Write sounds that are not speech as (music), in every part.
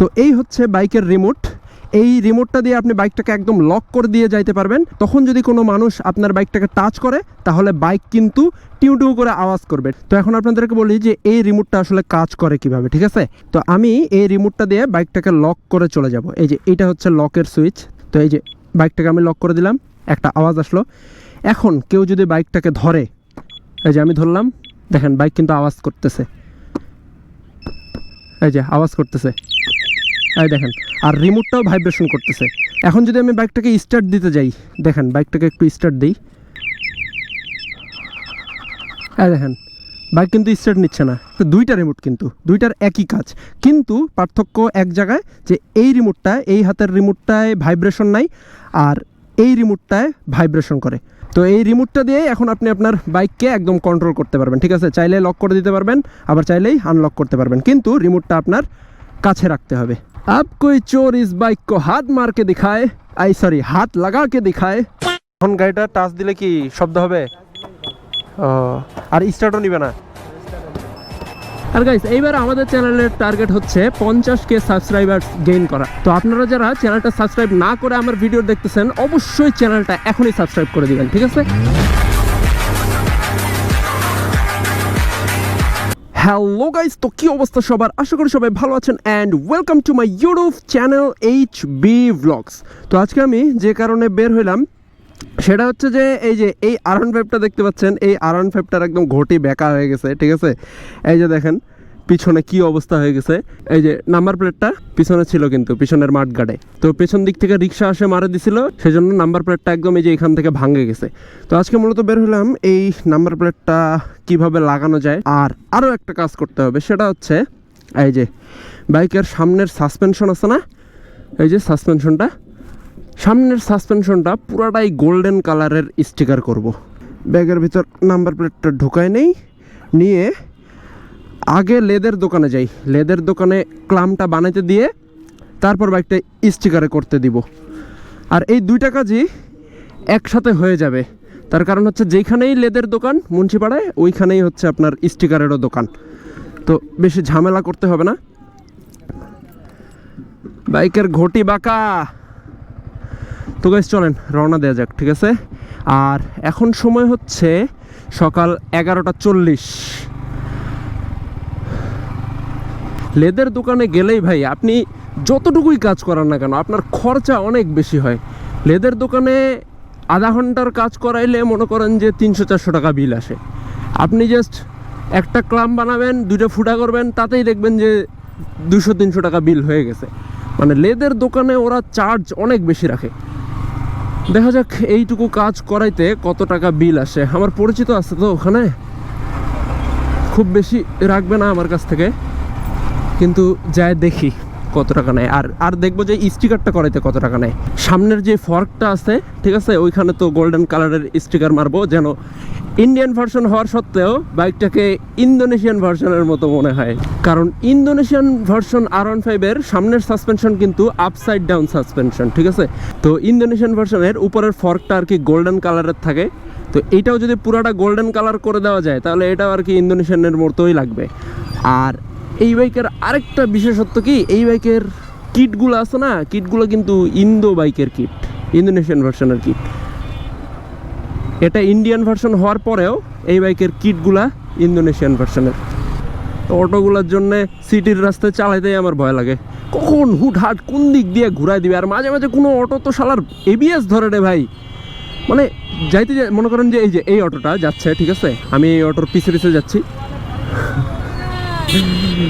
তো এই হচ্ছে বাইকের রিমোট এই রিমোটটা দিয়ে আপনি বাইকটাকে একদম লক করে দিয়ে যাইতে পারবেন। তখন যদি কোনো মানুষ আপনার বাইকটাকে টাচ করে, তাহলে বাইক কিন্তু টিউ টিউ করে আওয়াজ করবে। তো এখন আপনাদেরকে বলি যে এই রিমোটটা আসলে কাজ করে কীভাবে, ঠিক আছে? তো আমি এই রিমোটটা দিয়ে বাইকটাকে লক করে চলে যাব। এই যে এটা হচ্ছে লকের সুইচ তো এই যে বাইকটাকে আমি লক করে দিলাম, একটা আওয়াজ আসলো। এখন কেউ যদি বাইকটাকে ধরে, এই যে আমি ধরলাম, দেখেন বাইক কিন্তু আওয়াজ করতেছে। এই যে আওয়াজ করতেছে। এই দেখেন, আর রিমোটটাও ভাইব্রেশন করতেছে। এখন যদি আমি বাইকটাকে স্টার্ট দিতে যাই, দেখেন বাইকটাকে একটু স্টার্ট দিই। এই দেখেন বাইক কিন্তু স্টার্ট নিচ্ছে না। দুইটা রিমোট কিন্তু, দুইটার একই কাজ। কিন্তু পার্থক্য এক জায়গায় যে এই রিমোটটা এই হাতের রিমোটটায় ভাইব্রেশন নাই, আর এই রিমোটটায় ভাইব্রেশন করে। তো এই রিমোটটা দিয়ে এখন আপনি আপনার বাইককে একদম কন্ট্রোল করতে পারবেন, ঠিক আছে? চাইলে লক করে দিতে পারবেন, আবার চাইলেই আনলক করতে পারবেন। কিন্তু রিমোটটা আপনার কাছে রাখতে হবে। কোই চোর ইস বাইক কো হাত মার কে দিখায় আই সরি হাত লাগা কে দিখায় এখন গাড়িটা টাচ দিলে কি শব্দ হবে? আর স্টার্টও নিবে না। আর গাইস এইবার আমাদের চ্যানেলের টার্গেট হচ্ছে পঞ্চাশ কে সাবস্ক্রাইবার্স গেইন করা। তো আপনারা যারা চ্যানেলটা সাবস্ক্রাইব না করে আমার ভিডিও দেখতেছেন অবশ্যই চ্যানেলটা এখনই সাবস্ক্রাইব করে দিবেন ঠিক আছে? হ্যালো গাইস তো কি অবস্থা সবার? আশা করি সবাই ভালো আছেন and welcome to my YouTube channel H B vlogs তো আজকে আমি যে কারণে বের হইলাম, সেটা হচ্ছে যে এই যে এই আরন ফাইভটা দেখতে পাচ্ছেন, এই আরন ফাইভটার একদম ঘটি বেকা হয়ে গেছে, ঠিক আছে? এই যে দেখেন পিছনে কি অবস্থা হয়ে গেছে? এই যে নাম্বার প্লেটটা পিছনে ছিল কিন্তু, পিছনের মাঠ গাড়ে তো পেছন দিক থেকে রিক্সা আসে মারে দিছিল, সেজন্য নাম্বার প্লেটটা একদম এই যে এখান থেকে ভাঙে গেছে। তো আজকে মূলত বের হলাম এই নাম্বার প্লেটটা কীভাবে লাগানো যায় আর আরও একটা কাজ করতে হবে, সেটা হচ্ছে এই যে বাইকের সামনের সাসপেনশন আছে না? এই যে সাসপেনশনটা, সামনের সাসপেনশনটা পুরাটাই গোল্ডেন কালারের স্টিকার করব। ব্যাগের ভিতর নাম্বার প্লেটটা ঢুকায় নেই, নিয়ে আগে লেদের দোকানে যাই। লেদের দোকানে ক্লামটা বানাইতে দিয়ে তারপর বাইকটা স্টিকারে করতে দিব। আর এই দুইটা কাজই একসাথে হয়ে যাবে। তার কারণ হচ্ছে যেইখানেই লেদের দোকান মুন্সিপাড়ায়, ওইখানেই হচ্ছে আপনার স্টিকারেরও দোকান। তো বেশি ঝামেলা করতে হবে না। বাইকের ঘটি বাঁকা। তো গাইজ চলেন, রওনা দেওয়া যাক, ঠিক আছে? আর এখন সময় হচ্ছে সকাল এগারোটা চল্লিশ। লেদের দোকানে গেলেই ভাই আপনি যতটুকুই কাজ করান না কেন, আপনার খরচা অনেক বেশি হয়। লেদের দোকানে আধা ঘণ্টার কাজ করাইলে মনে করেন যে তিনশো চারশো টাকা বিল আসে। আপনি জাস্ট একটা ক্লাম বানাবেন, দুইটা ফুটা করবেন, তাতেই দেখবেন যে দুশো তিনশো টাকা বিল হয়ে গেছে। মানে লেদের দোকানে ওরা চার্জ অনেক বেশি রাখে। দেখা যাক এইটুকু কাজ করাইতে কত টাকা বিল আসে। আমার পরিচিত আছে তো ওখানে। খুব বেশি রাখবে না আমার কাছ থেকে। কিন্তু যাই দেখি কত টাকা নেয়। আর আর দেখব যে স্টিকারটা করাইতে কত টাকা নেয়। সামনের যে ফর্কটা আছে, ঠিক আছে, ওইখানে তো গোল্ডেন কালারের স্টিকার মারবো যেন ইন্ডিয়ান ভার্সন হওয়ার সত্ত্বেও বাইকটাকে ইন্দোনেশিয়ান ভার্সনের মতো মনে হয়। কারণ ইন্দোনেশিয়ান ভার্সন আর ওয়ান ফাইভের সামনের সাসপেনশন কিন্তু আপসাইড ডাউন সাসপেনশন ঠিক আছে? তো ইন্দোনেশিয়ান ভার্সনের উপরের ফর্কটা আর কি গোল্ডেন কালারের থাকে। তো এটাও যদি পুরাটা গোল্ডেন কালার করে দেওয়া যায়, তাহলে এটাও আর কি ইন্দোনেশিয়ানের মতোই লাগবে। আর এই বাইকের আরেকটা বিশেষত্ব কি? এই বাইকের কিটগুলো আছে না? কিটগুলো কিন্তু ইন্দো বাইকের কিট, ইন্দোনেশিয়ান ভার্সনের কিট। এটা ইন্ডিয়ান ভার্সন হওয়ার পরেও এই বাইকের কিটগুলা ইন্দোনেশিয়ান ভার্সনের তো অটোগুলোর জন্য সিটির রাস্তায় চালাইতেই আমার ভয় লাগে। কখন, হুটহাট, কোন দিক দিয়ে ঘুরাই দিবে? আর মাঝে মাঝে কোনো অটো তো শালার এবিএস ধরে রে ভাই। মানে যাইতে যাই মনে করেন যে এই যে এই অটোটা যাচ্ছে, ঠিক আছে? আমি এই অটোর পিছে পিছে যাচ্ছি।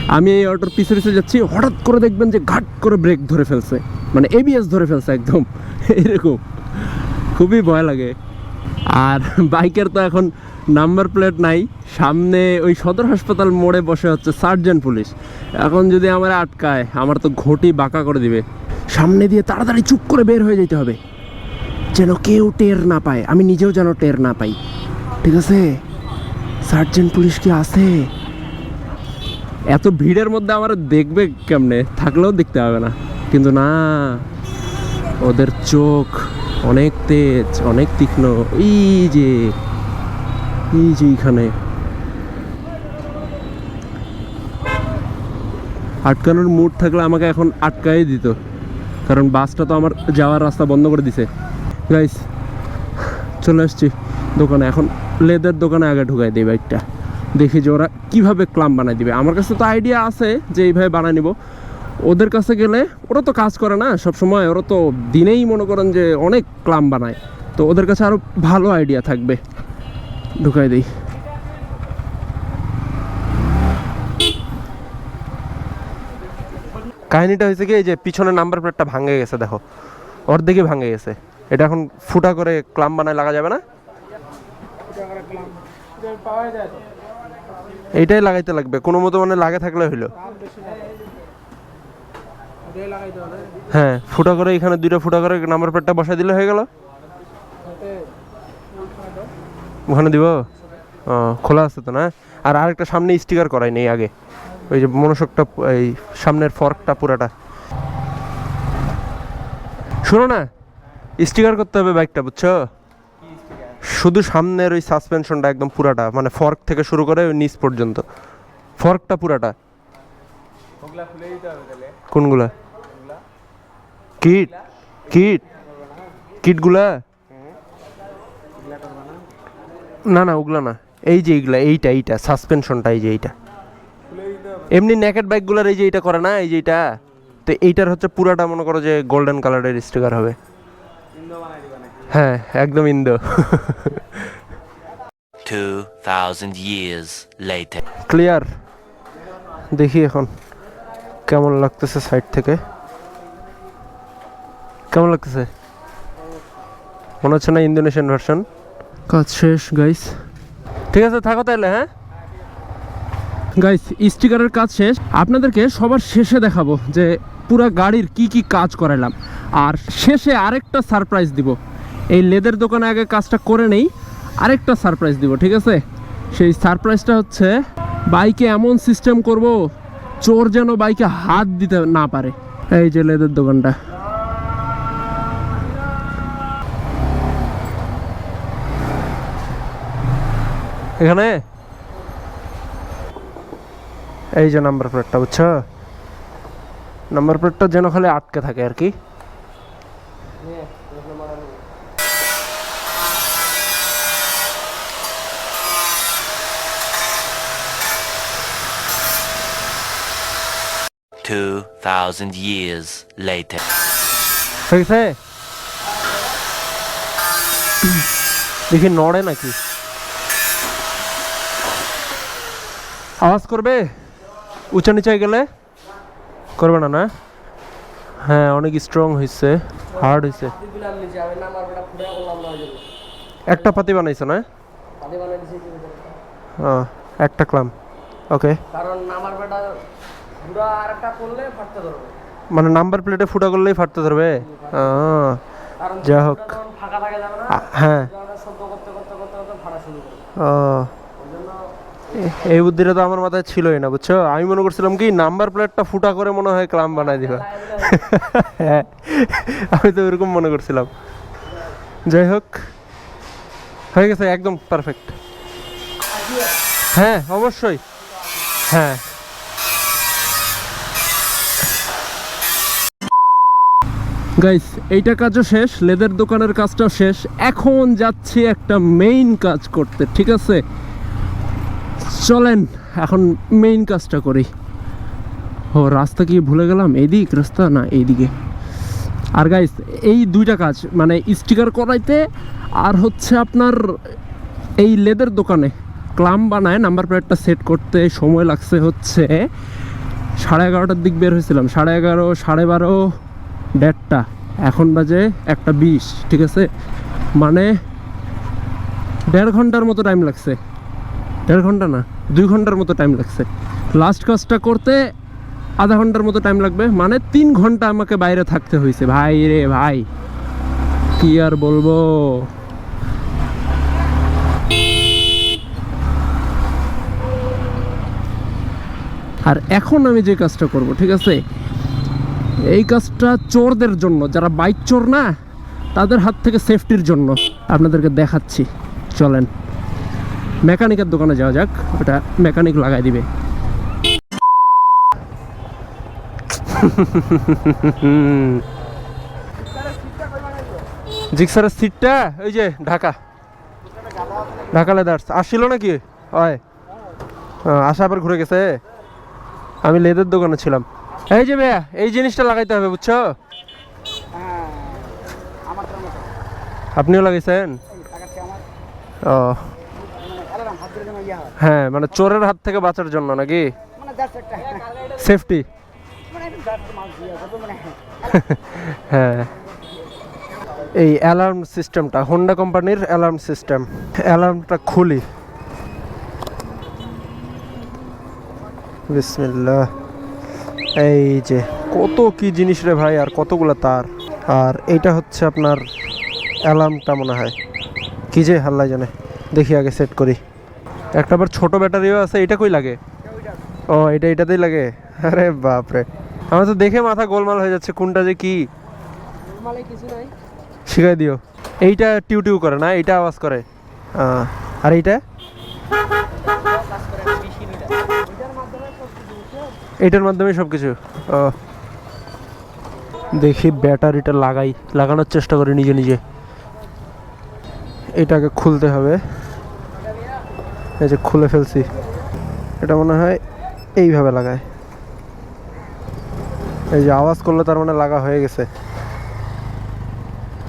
আমি এই অটোর পিছে পিছে যাচ্ছি, হঠাৎ করে দেখবেন যে ঘাট করে ব্রেক ধরে ফেলছে। মানে এবিএস ধরে ফেলছে একদম। এরকম। খুবই ভয় লাগে। আর বাইকের তো এখন নাম্বার প্লেট নাই। সামনে ওই সদর হাসপাতাল মোড়ে বসে হচ্ছে সার্জেন্ট পুলিশ। এখন যদি আমার আটকায়, আমার তো ঘটি বাঁকা করে দিবে। সামনে দিয়ে তাড়াতাড়ি চুপ করে বের হয়ে যেতে হবে। যেন কেউ টের না পায়। আমি নিজেও যেন টের না পাই। ঠিক আছে? সার্জেন্ট পুলিশ কি আছে? এত ভিড়ের মধ্যে আমার দেখবে কেমনে? থাকলেও দেখতে হবে না। কিন্তু না, ওদের চোখ, অনেক তেজ, অনেক তীক্ষ্ণ। এই যে এই যে এইখানে। আটকানোর মুড থাকলে আমাকে এখন আটকাই দিত। কারণ বাসটা তো আমার যাওয়ার রাস্তা বন্ধ করে দিছে। গাইস চলে আসছি দোকানে। এখন লেদার দোকানে আগে ঢুকাই দিই বাইকটা দেখি যে ওরা কীভাবে ক্লাম বানাই দিবে। আমার কাছে তো আইডিয়া আছে যে এইভাবে বানাই নিব। ওদের কাছে গেলে ওরা তো কাজ করে না সব সময় ওরা তো দিনেই মনে করেন যে অনেক ক্লাম বানায়। তো ওদের কাছে আরও ভালো আইডিয়া থাকবে। ঢুকাই দিই। কাহিনিটা হয়েছে কি, এই যে পিছনে নাম্বার প্লেটটা ভাঙে গেছে, দেখো। অর্ধেকই ভাঙে গেছে। এটা এখন ফুটা করে ক্লাম বানায় লাগা যাবে না? এইটাই লাগাইতে লাগবে। কোনো মতো মানে লাগে থাকলে হইল। হ্যাঁ ফুটা করে এখানে দুইটা ফুটা করে নাম্বার প্লেটটা বসাই দিলে হয়ে গেল। ওখানে দিব? ও, খোলা আছে তো না? আর আরেকটা সামনে স্টিকার করাই নেই আগে। ওই যে মনোসকটা এই সামনের ফর্কটা পুরাটা। শোনো না স্টিকার করতে হবে বাইকটা বুঝছ? শুধু সামনের ওই সাসপেনশনটা একদম পুরাটা মানে ফর্ক থেকে শুরু করে ওই নিচ পর্যন্ত। ফর্কটা পুরাটা। কোনগুলা? কিট কিট কিটগুলা না না ওগুলা না। এই যে এইগুলা এইটা এইটা সাসপেনশনটা এই যে এইটা। এমনি নেকেট বাইকগুলোর এই যে এইটা করে না এই যে এইটা? তো এইটার হচ্ছে পুরাটা মনে করো যে গোল্ডেন কালারের স্টিকার হবে। হ্যাঁ একদম ইন্দো। 2,000 years later. ক্লিয়ার দেখি এখন কেমন লাগতেছে সাইড থেকে? কেমন লাগতেছে? মনে হচ্ছে না ইন্দোনেশিয়ান ভার্সন কাজ শেষ গাইস ঠিক আছে থাকো তাহলে হ্যাঁ? গাইস স্টিকারের কাজ শেষ। আপনাদেরকে সবার শেষে দেখাবো যে পুরো গাড়ির কি কি কাজ করাইলাম আর শেষে আরেকটা সারপ্রাইজ দিব। এই লেদের দোকানে আগে কাজটা করে নেই, আরেকটা সারপ্রাইজ দিব, ঠিক আছে? সেই সারপ্রাইজটা হচ্ছে, বাইকে এমন সিস্টেম করব, চোর যেন বাইকে হাত দিতে না পারে। এই যে লেদের দোকানটা। এখানে? এই যে নাম্বার প্লেটটা বুঝছ? নাম্বার প্লেটটা যেন খালি আটকে থাকে আর কি। Two thousand years later. আছে দেখি নড়ে নাকি? আওয়াজ করবে? উঁচা নিচায় গেলে? করবে না না? হ্যাঁ অনেক স্ট্রং হয়েছে হার্ড হয়েছে নিচে একটা পাতি বানাইছো না? একটা ক্লাম ওকে কারণ নামার বেটা পুরা আর করলে ফাটতে ধরবে। মানে নাম্বার প্লেটে ফুটা করলেই ফাটতে ধরবে? যা হোক। ফাঁকা থাকে যাবে না হ্যাঁ। শব্দ করতে করতে করতে করতে ফাটা শুরু করবে ও। এই বুদ্ধিটা তো আমার মাথায় ছিলই না বুঝছ? আমি মনে করছিলাম কি নাম্বার প্লেটটা ফুটা করে মনে হয় ক্লাম বানাই দিবা। (laughs) হ্যাঁ আমি তো এরকম মনে করছিলাম। যাই হোক হয়ে গেছে একদম পারফেক্ট হ্যাঁ অবশ্যই। হ্যাঁ। গাইস এইটা কাজও শেষ লেদের দোকানের কাজটাও শেষ। এখন যাচ্ছি একটা মেইন কাজ করতে, ঠিক আছে? চলেন, এখন মেইন কাজটা করি। ও, রাস্তা কি ভুলে গেলাম? এদিক রাস্তা? না, এইদিকে। আর গাইস এই দুইটা কাজ মানে স্টিকার করাইতে, আর হচ্ছে আপনার এই লেদের দোকানে ক্লাম বানায় নাম্বার প্লেটটা সেট করতে সময় লাগছে হচ্ছে সাড়ে এগারোটার দিক বের হয়েছিলাম। সাড়ে এগারো, সাড়ে বারো দেড়টা। এখন বাজে একটা বিশ, ঠিক আছে? মানে দেড় ঘণ্টার মতো টাইম লাগছে। দেড় ঘণ্টা না, দুই ঘণ্টার মতো টাইম লাগছে। লাস্ট কাজটা করতে আধা ঘণ্টার মতো টাইম লাগবে। মানে তিন ঘণ্টা আমাকে বাইরে থাকতে হয়েছে। ভাই রে ভাই, কি আর বলব? আর এখন আমি যে কাজটা করব, ঠিক আছে? এই কাজটা চোরদের জন্য, যারা বাইক চোর না, তাদের হাত থেকে সেফটির জন্য আপনাদেরকে দেখাচ্ছি। চলেন, মেকানিকের দোকানে যাওয়া যাক, ওটা মেকানিক লাগাই দিবে। জিক্সারের সিটটা ওই যে, ঢাকা। ঢাকা লেদার্স আসছিল নাকি? হয়। আসা আবার ঘুরে গেছে। আমি লেদের দোকানে ছিলাম। এই যে ভাইয়া এই জিনিসটা লাগাইতে হবে বুঝছ? হ্যাঁ আপনিও লাগাইছেন? ও। মানে ইয়ে হয়। হ্যাঁ মানে চোরের হাত থেকে বাঁচার জন্য নাকি? মানে একটা সেফটি। মানে মানে (laughs) হ্যাঁ। এই অ্যালার্ম সিস্টেমটা হোন্ডা কোম্পানির অ্যালার্ম সিস্টেম। অ্যালার্মটা খুলি। বিসমিল্লাহ। এই যে কত কি জিনিস রে ভাই আর কতগুলো তার? আর এইটা হচ্ছে আপনার অ্যালার্মটা মনে হয়। কি যে হাল্লা জানে। দেখি আগে সেট করি। একটা আবার ছোটো ব্যাটারিও আছে এটা কই লাগে? ও এটা এটাতেই লাগে? আরে বাপরে। আমার তো দেখে মাথা গোলমাল হয়ে যাচ্ছে কোনটা যে কি? শিখাই দিও। এইটা টিউ টিউ করে না এইটা আওয়াজ করে। আর এইটা কাজ করে না মেশিন এটা এটার মাধ্যমে সব কিছু এইটার মাধ্যমে সব কিছু দেখি ব্যাটারিটা লাগাই, লাগানোর চেষ্টা করি নিজে নিজে। এটাকে খুলতে হবে। এই যে খুলে ফেলছি। এটা মনে হয় এইভাবে লাগায়। এই যে আওয়াজ করলে তার মানে লাগা হয়ে গেছে।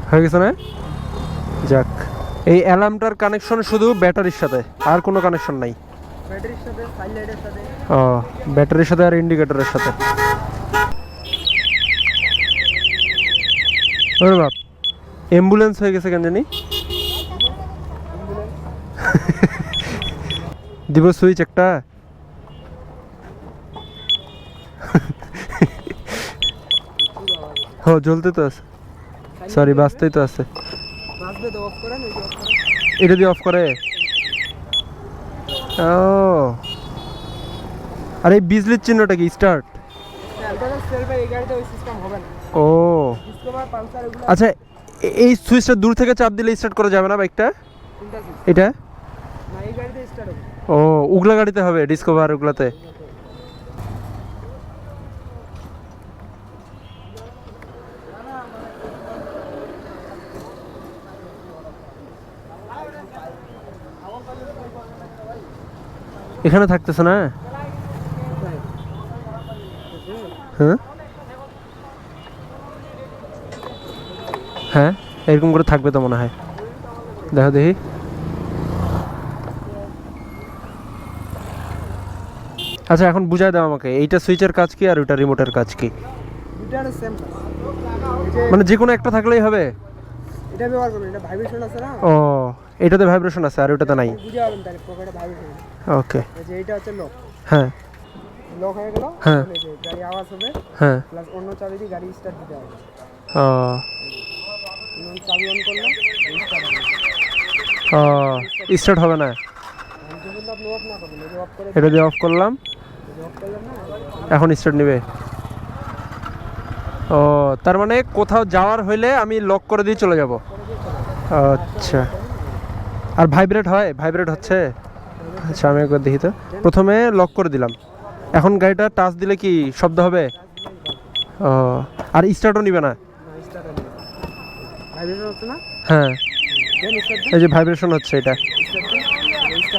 হয়ে গেছে না? যাক। এই অ্যালার্মটার কানেকশন শুধু ব্যাটারির সাথে, আর কোনো কানেকশন নাই। ব্যাটারির সাথে সাইড লাইটের সাথে। ও ব্যাটারির সাথে আর ইন্ডিকেটরের সাথে। ওরে বাপ অ্যাম্বুলেন্স হয়ে গেছে কেন জানি? (laughs) দিব সুইচ একটা। (laughs) হ জ্বলতে তো আছে। সরি বাঁচতেই তো আছে। এটা দিয়ে অফ করে? ও। আর এই বিজলির চিহ্নটা কি? স্টার্ট ও। আচ্ছা এই সুইচটা দূর থেকে চাপ দিলে স্টার্ট করা যাবে না বাইকটা এটা? ও উগলা গাড়িতে হবে ডিসকভার ওগুলাতে এখানে থাকতেছে না? হ্যাঁ? হ্যাঁ এরকম করে থাকবে তো মনে হয়। দেখো দেখি। আচ্ছা এখন বুঝাই দাও আমাকে এইটা সুইচের কাজ কি আর ওইটা রিমোটের কাজ কি? মানে যে কোনো একটা থাকলেই হবে? এটা ব্যবহার করবেন এটা ভাইব্রেশন আছে না? ও এটাতে ভাইব্রেশন আছে আর ওটাতে নাই। বুঝে পাবেন তাহলে পকেটে ভাইব্রেশন ওকে। এই যে এইটা হচ্ছে লক হ্যাঁ। লক হয়ে গেল? হ্যাঁ। গাড়ি আওয়াজ হবে হ্যাঁ। প্লাস অন্য চাবি দিয়ে গাড়ি স্টার্ট দিতে হবে। ও। চাবি অন করলাম হবে ও স্টার্ট হবে না। এটা দিয়ে অফ করলাম। এখন স্টার্ট নেবে। ও, তার মানে কোথাও যাওয়ার হইলে আমি লক করে দিয়ে চলে যাব। আচ্ছা। আর ভাইব্রেট হয়? ভাইব্রেট হচ্ছে? আচ্ছা আমি একবার দেখি তো। প্রথমে লক করে দিলাম। এখন গাড়িটা টাচ দিলে কি শব্দ হবে? ও, আর স্টার্টও নিবে না? হ্যাঁ। এই যে ভাইব্রেশন হচ্ছে এটা।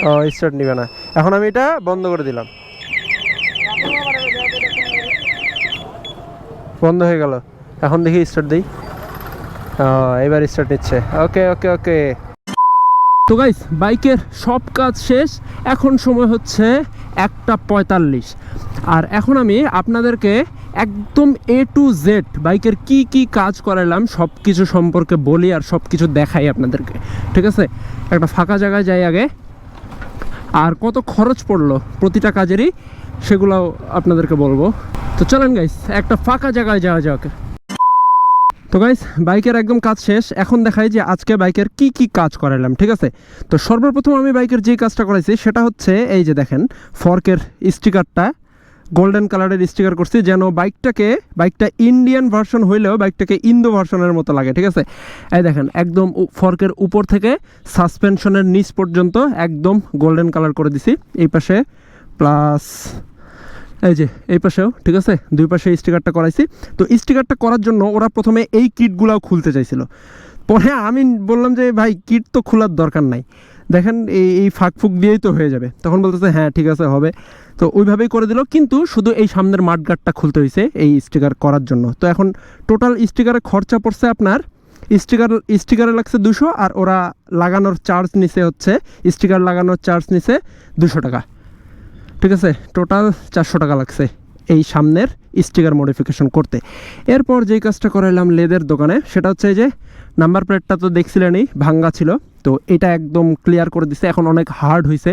ও স্টার্ট নিবে না। এখন আমি এটা বন্ধ করে দিলাম। বন্ধ হয়ে গেল। এখন দেখি স্টার্ট দিই। এবার স্টার্ট নিচ্ছে। ওকে ওকে ওকে। তো গাইস বাইকের সব কাজ শেষ। এখন সময় হচ্ছে একটা পঁয়তাল্লিশ। আর এখন আমি আপনাদেরকে একদম এ টু জেড বাইকের কি কি কাজ করালাম সব কিছু সম্পর্কে বলি আর সব কিছু দেখাই আপনাদেরকে। ঠিক আছে? একটা ফাঁকা জায়গায় যাই আগে। আর কত খরচ পড়ল প্রতিটা কাজেরই, সেগুলোও আপনাদেরকে বলব। তো চলেন গাইস একটা ফাঁকা জায়গায় যাওয়া যাক। তো গাইস বাইকের একদম কাজ শেষ। এখন দেখাই যে আজকে বাইকের কি কি কাজ করালাম, ঠিক আছে? তো সর্বপ্রথম আমি বাইকের যে কাজটা করাইছি, সেটা হচ্ছে এই যে দেখেন ফর্কের স্টিকারটা গোল্ডেন কালারের স্টিকার করছি, যেন বাইকটাকে, বাইকটা ইন্ডিয়ান ভার্সন হইলেও বাইকটাকে ইন্দো ভার্সনের মতো লাগে, ঠিক আছে? এই দেখেন, একদম ফর্কের উপর থেকে সাসপেনশনের নিচ পর্যন্ত একদম গোল্ডেন কালার করে দিছি। এই পাশে প্লাস এই যে, এই পাশেও, ঠিক আছে? দুই পাশে স্টিকারটা করাইছি। তো স্টিকারটা করার জন্য ওরা প্রথমে এই কিটগুলাও খুলতে চাইছিল। পরে আমি বললাম যে, ভাই কিট তো খোলার দরকার নাই। দেখেন, এই এই ফাঁক ফুক দিয়েই তো হয়ে যাবে। তখন বলতেছে হ্যাঁ ঠিক আছে, হবে। তো ওইভাবেই করে দিল। কিন্তু শুধু এই সামনের মাঠগাটটা খুলতে হয়েছে এই স্টিকার করার জন্য। তো এখন টোটাল স্টিকারের খরচা পড়ছে আপনার স্টিকার স্টিকারে লাগছে দুশো আর ওরা লাগানোর চার্জ নিছে হচ্ছে স্টিকার লাগানোর চার্জ নিছে দুশো টাকা। ঠিক আছে? টোটাল চারশো টাকা লাগছে এই সামনের স্টিকার মডিফিকেশন করতে। এরপর যেই কাজটা করাইলাম লেদের দোকানে, সেটা হচ্ছে যে নাম্বার প্লেটটা তো দেখছিলেনই, ভাঙ্গা ছিল। তো এটা একদম ক্লিয়ার করে দিছে, এখন অনেক হার্ড হয়েছে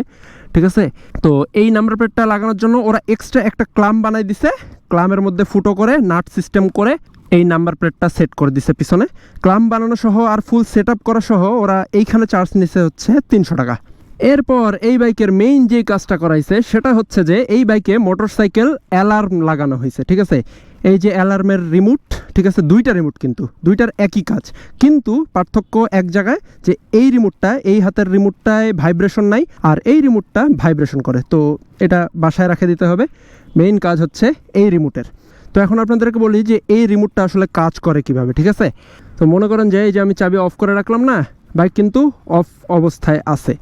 ঠিক আছে? তো এই নাম্বার প্লেটটা লাগানোর জন্য ওরা এক্সট্রা একটা ক্লাম বানাই দিছে। ক্লামের মধ্যে ফুটো করে নাট সিস্টেম করে এই নাম্বার প্লেটটা সেট করে দিছে পিছনে। ক্লাম বানানো সহ আর ফুল সেট আপ করা সহ ওরা এইখানে চার্জ নিছে হচ্ছে তিনশো টাকা। এরপর এই বাইকের মেইন যে কাজটা করাইছে, সেটা হচ্ছে যে এই বাইকে মোটরসাইকেল অ্যালার্ম লাগানো হয়েছে, ঠিক আছে? এই যে অ্যালার্মের রিমোট ঠিক আছে? দুইটা রিমোট কিন্তু, দুইটার একই কাজ। কিন্তু পার্থক্য এক জায়গায় যে এই রিমোটটা এই হাতের রিমোটটায় ভাইব্রেশন নাই, আর এই রিমোটটা ভাইব্রেশন করে। তো এটা বাসায় রাখে দিতে হবে। মেইন কাজ হচ্ছে এই রিমোটের তো এখন আপনাদেরকে বলি যে এই রিমোটটা আসলে কাজ করে কীভাবে, ঠিক আছে? তো মনে করেন যে এই যে আমি চাবি অফ করে রাখলাম না, বাইক কিন্তু অফ অবস্থায় আছে।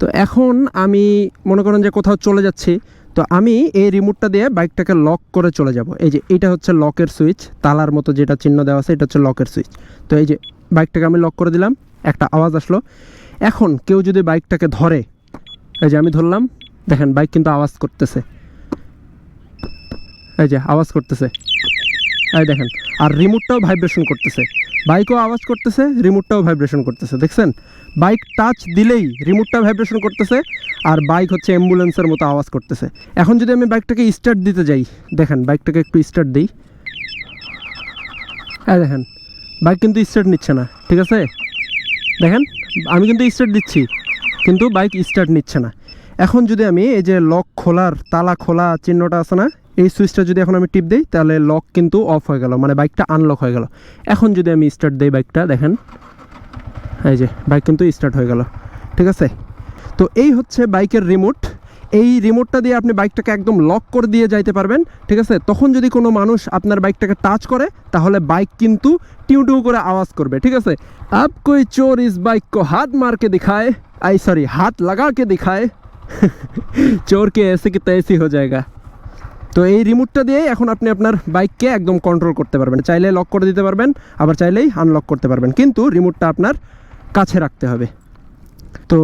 তো এখন আমি মনে করেন যে কোথাও চলে যাচ্ছি, তো আমি এই রিমোটটা দিয়ে বাইকটাকে লক করে চলে যাব। এই যে এটা হচ্ছে লকের সুইচ তালার মতো যেটা চিহ্ন দেওয়া আছে, এটা হচ্ছে লকের সুইচ তো এই যে বাইকটাকে আমি লক করে দিলাম, একটা আওয়াজ আসলো। এখন কেউ যদি বাইকটাকে ধরে, এই যে আমি ধরলাম, দেখেন বাইক কিন্তু আওয়াজ করতেছে। এই যে আওয়াজ করতেছে। এই দেখেন, আর রিমোটটাও ভাইব্রেশন করতেছে। বাইকও আওয়াজ করতেছে রিমোটটাও ভাইব্রেশন করতেছে, দেখছেন? বাইক টাচ দিলেই রিমোটটা ভাইব্রেশন করতেছে, আর বাইক হচ্ছে অ্যাম্বুলেন্সের মতো আওয়াজ করতেছে। এখন যদি আমি বাইকটাকে স্টার্ট দিতে যাই, দেখেন, বাইকটাকে একটু স্টার্ট দিই। হ্যাঁ দেখেন, বাইক কিন্তু স্টার্ট নিচ্ছে না, ঠিক আছে? দেখেন, আমি কিন্তু স্টার্ট দিচ্ছি, কিন্তু বাইক স্টার্ট নিচ্ছে না। এখন যদি আমি এই যে লক খোলার, তালা খোলা চিহ্নটা আছে না এই সুইচটা যদি এখন আমি টিপ দিই, তাহলে লক কিন্তু অফ হয়ে গেল মানে বাইকটা আনলক হয়ে গেল। এখন যদি আমি স্টার্ট দিই বাইকটা দেখেন, এই যে বাইক কিন্তু স্টার্ট হয়ে গেল, ঠিক আছে? তো এই হচ্ছে বাইকের রিমোট এই রিমোটটা দিয়ে আপনি বাইকটাকে একদম লক করে দিয়ে যাইতে পারবেন, ঠিক আছে? তখন যদি কোনো মানুষ আপনার বাইকটাকে টাচ করে, তাহলে বাইক কিন্তু টিউ টিউ করে আওয়াজ করবে, ঠিক আছে? আপ কই চোর ইস বাইক কো হাত মারকে দেখায়, আই সরি, হাত লাগাকে দেখায়। দিখায় (laughs) চোর কে এসে কি তৈসি হয়ে যায়গা তো এই রিমোটটা দিয়ে এখন আপনি আপনার বাইককে একদম কন্ট্রোল করতে পারবেন। চাইলে লক করে দিতে পারবেন, আবার চাইলেই আনলক করতে পারবেন। কিন্তু রিমোটটা আপনার কাছে রাখতে হবে। তো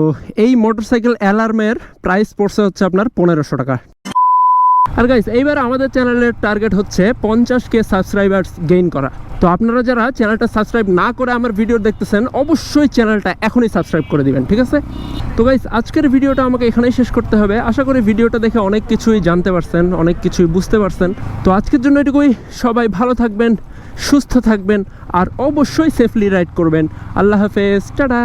এই মোটরসাইকেল অ্যালার্মের প্রাইস পড়ছে হচ্ছে আপনার পনেরোশো টাকা। আর গাইস এইবার আমাদের চ্যানেলের টার্গেট হচ্ছে পঞ্চাশ কে সাবস্ক্রাইবার্স গেইন করা। তো আপনারা যারা চ্যানেলটা সাবস্ক্রাইব না করে আমার ভিডিও দেখতেছেন, অবশ্যই চ্যানেলটা এখনই সাবস্ক্রাইব করে দিবেন, ঠিক আছে? তো গাইস আজকের ভিডিওটা আমাকে এখানেই শেষ করতে হবে। আশা করি ভিডিওটা দেখে অনেক কিছুই জানতে পারছেন, অনেক কিছুই বুঝতে পারছেন। তো আজকের জন্য এটুকুই। সবাই ভালো থাকবেন, সুস্থ থাকবেন, আর অবশ্যই সেফলি রাইড করবেন। আল্লাহ হাফেজ, টাটা!